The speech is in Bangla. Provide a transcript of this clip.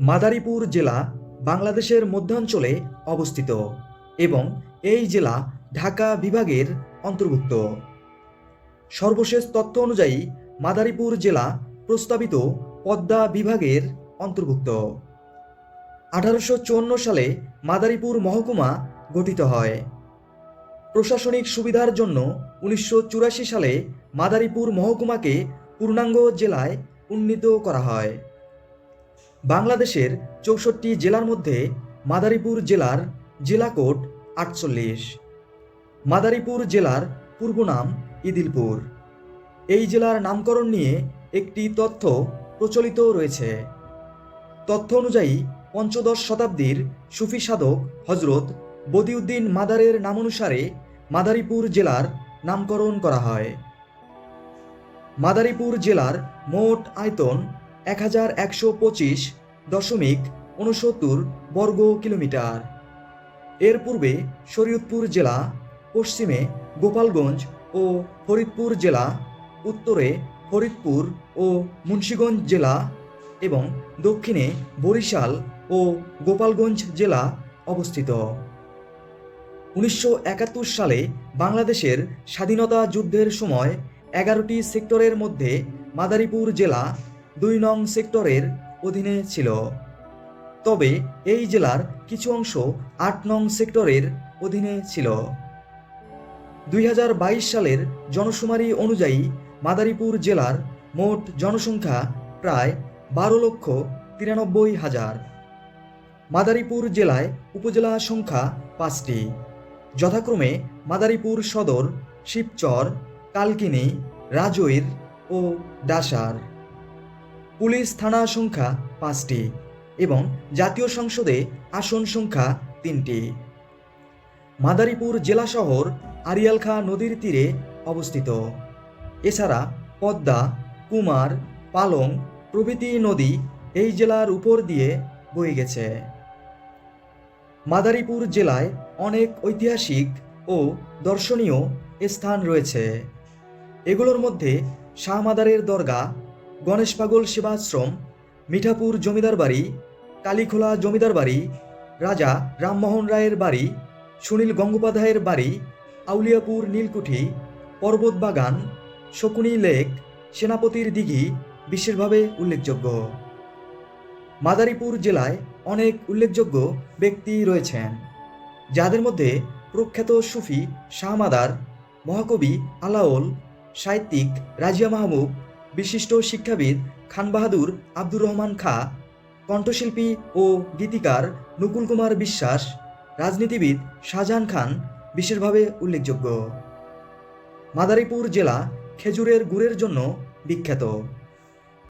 মাদারীপুর জেলা বাংলাদেশের মধ্যাঞ্চলে অবস্থিত এবং এই জেলা ঢাকা বিভাগের অন্তর্ভুক্ত। সর্বশেষ তথ্য অনুযায়ী মাদারীপুর জেলা প্রস্তাবিত পদ্মা বিভাগের অন্তর্ভুক্ত। আঠারোশো চুয়ান্ন সালে মাদারীপুর মহকুমা গঠিত হয়। প্রশাসনিক সুবিধার জন্য উনিশশো চুরাশি সালে মাদারীপুর মহকুমাকে পূর্ণাঙ্গ জেলায় উন্নীত করা হয়। বাংলাদেশের চৌষট্টি জেলার মধ্যে মাদারীপুর জেলার জেলা কোড আটচল্লিশ। মাদারীপুর জেলার পূর্ব নাম ইদিলপুর। এই জেলার নামকরণ নিয়ে একটি তথ্য প্রচলিত রয়েছে। তথ্য অনুযায়ী পঞ্চদশ শতাব্দীর সুফি সাধক হজরত বদিউদ্দিন মাদারের নামানুসারে মাদারীপুর জেলার নামকরণ করা হয়। মাদারীপুর জেলার মোট আয়তন এক হাজার একশো পঁচিশ দশমিক উনসত্তর বর্গ কিলোমিটার। এর পূর্বে শরীয়তপুর জেলা, পশ্চিমে গোপালগঞ্জ ও ফরিদপুর জেলা, উত্তরে ফরিদপুর ও মুন্সীগঞ্জ জেলা এবং দক্ষিণে বরিশাল ও গোপালগঞ্জ জেলা অবস্থিত। উনিশশো একাত্তর সালে বাংলাদেশের স্বাধীনতা যুদ্ধের সময় এগারোটি সেক্টরের মধ্যে মাদারীপুর জেলা দুই নং সেক্টরের অধীনে ছিল। তবে এই জেলার কিছু অংশ আট নং সেক্টরের অধীনে ছিল। দুই হাজার বাইশ সালের জনশুমারি অনুযায়ী মাদারীপুর জেলার মোট জনসংখ্যা প্রায় বারো লক্ষ তিরানব্বই হাজার। মাদারীপুর জেলায় উপজেলা সংখ্যা পাঁচটি। যথাক্রমে মাদারীপুর সদর, শিবচর, কালকিনি, রাজৈর ও ডাসার। পুলিশ থানা সংখ্যা পাঁচটি এবং জাতীয় সংসদে আসন সংখ্যা তিনটি। মাদারীপুর জেলা শহর আরিয়ালখা নদীর তীরে অবস্থিত। এছাড়া পদ্মা, কুমার, পালং প্রভৃতি নদী এই জেলার উপর দিয়ে বয়ে গেছে। মাদারীপুর জেলায় অনেক ঐতিহাসিক ও দর্শনীয় স্থান রয়েছে। এগুলোর মধ্যে শাহমাদারের দরগা গণেশ পাগল সেবাশ্রম, মিঠাপুর জমিদার বাড়ি, কালীখোলা জমিদার বাড়ি, রাজা রামমোহন রায়ের বাড়ি, সুনীল গঙ্গোপাধ্যায়ের বাড়ি, আউলিয়াপুর নীলকুঠি, পর্বত বাগান, শকুনি লেক, সেনাপতির দিঘি বিশেষভাবে উল্লেখযোগ্য। মাদারীপুর জেলায় অনেক উল্লেখযোগ্য ব্যক্তি রয়েছেন, যাদের মধ্যে প্রখ্যাত সুফি শাহমাদার, মহাকবি আলাওল, সাহিত্যিক রাজিয়া মাহমুদ বিশিষ্ট শিক্ষাবিদ খান বাহাদুর, আব্দুর রহমান খা, কণ্ঠশিল্পী ও গীতিকার নকুল কুমার বিশ্বাস, রাজনীতিবিদ শাহজাহান খান বিশেষভাবে উল্লেখযোগ্য। মাদারীপুর জেলা খেজুরের গুড়ের জন্য বিখ্যাত।